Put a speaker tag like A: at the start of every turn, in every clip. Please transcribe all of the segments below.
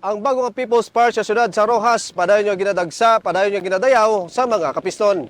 A: Ang bagong People's Park sa syudad sa Rojas, padayon nga ginadagsa, padayon nga ginadayaw sa mga kapiston.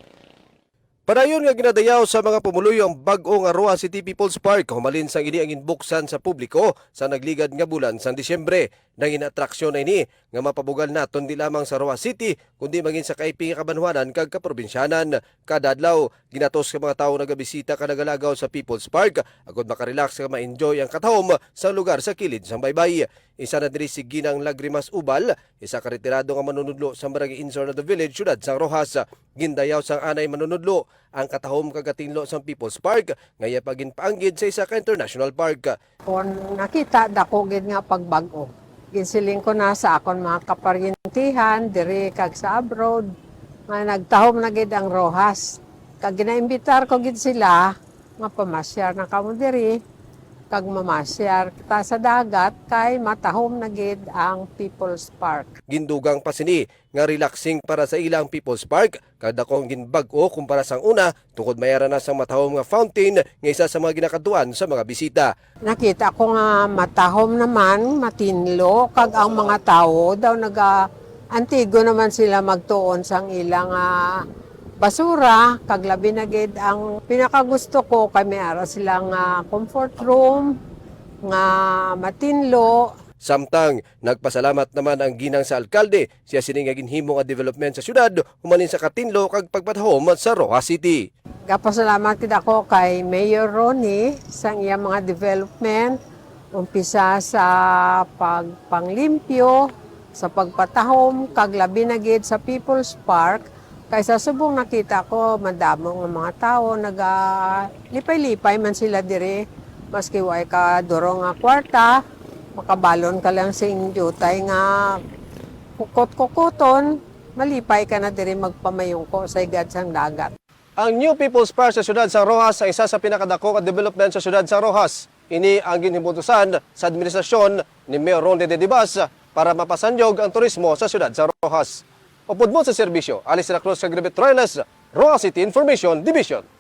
A: Padayon nga ginadayaw sa mga pumuluyo ang bag-o nga Rojas City People's Park humalin sang ini ang inbuksan sa publiko sa nagligad nga bulan sang Disyembre. Nangin atraksyon na ini nga mapabugal naton di lamang sa Rojas City kundi maging sa kaiping kabanwanan kag kaprobinsyanan. Kada adlaw ginatos ka mga tawo nagabisita ka nagalagaw sa People's Park agod makarelax ka ma-enjoy ang katahom sa lugar sa kilid sang baybay. Isa na diri si Ginang Lagrimas Ubal, isa ka retirado nga manunudlo sa Barangay Insor of the Village, syudad sang Rojas. Gindayaw sang anay manunudlo ang katahom kagatinlo sang People's Park ngaya pagin paanggid sa isa ka international park.
B: Kung nakita dako gid nga pagbago. Ginsiling ko na sa akon mga kaparyentihan diri kag sa abroad nga nagtahom na gid ang Rojas. Kag ginaimbitar ko gid sila nga pamasyar na kamo diri kag mamasyar ta sa dagat kay matahom na gid ang People's Park.
A: Gindugang pa sini nga relaxing para sa ilang People's Park kada kong ginbag-o kumpara sang una tungod mayara na sang matahom nga fountain nga isa sa mga ginakaduan sa mga bisita.
B: Nakita ko nga matahom naman, matinlo, kag ang mga tao daw naga antigo naman sila magtuon sang ilang ah, basura, kag labi na gid ang pinakagusto ko kay may ara silang ah, comfort room nga matinlo,
A: Samtang nagpasalamat naman ang ginang sa alkalde siya sini nga ginhimo nga development sa syudad humalin sa Katinlo kag pagpatahom sa Rojas City.
B: Gapasalamat kid ako kay Mayor Ronnie sa iyang mga development. Umpisa sa pagpanglimpyo, sa pagpatahom, kag labi na gid sa People's Park. Kay sa subong nakita ko, madamo nga mga tao, naga lipay-lipay man sila dire. Maski way ka durong nga kwarta, makabalon ka lang sa indyutay nga kukot-kukuton, malipay ka na dire magpamayungko sa igad sang dagat.
A: Ang New People's Park sa syudad sa Rojas ay isa sa pinakadako nga development sa syudad sa Rojas. Ini ang ginhimutusan sa administrasyon ni Mayor Ronde de Dibas para mapasanyog ang turismo sa syudad sa Rojas. Upod mo sa serbisyo, Alice Cruz Cagribet Royales, Rojas City Information Division.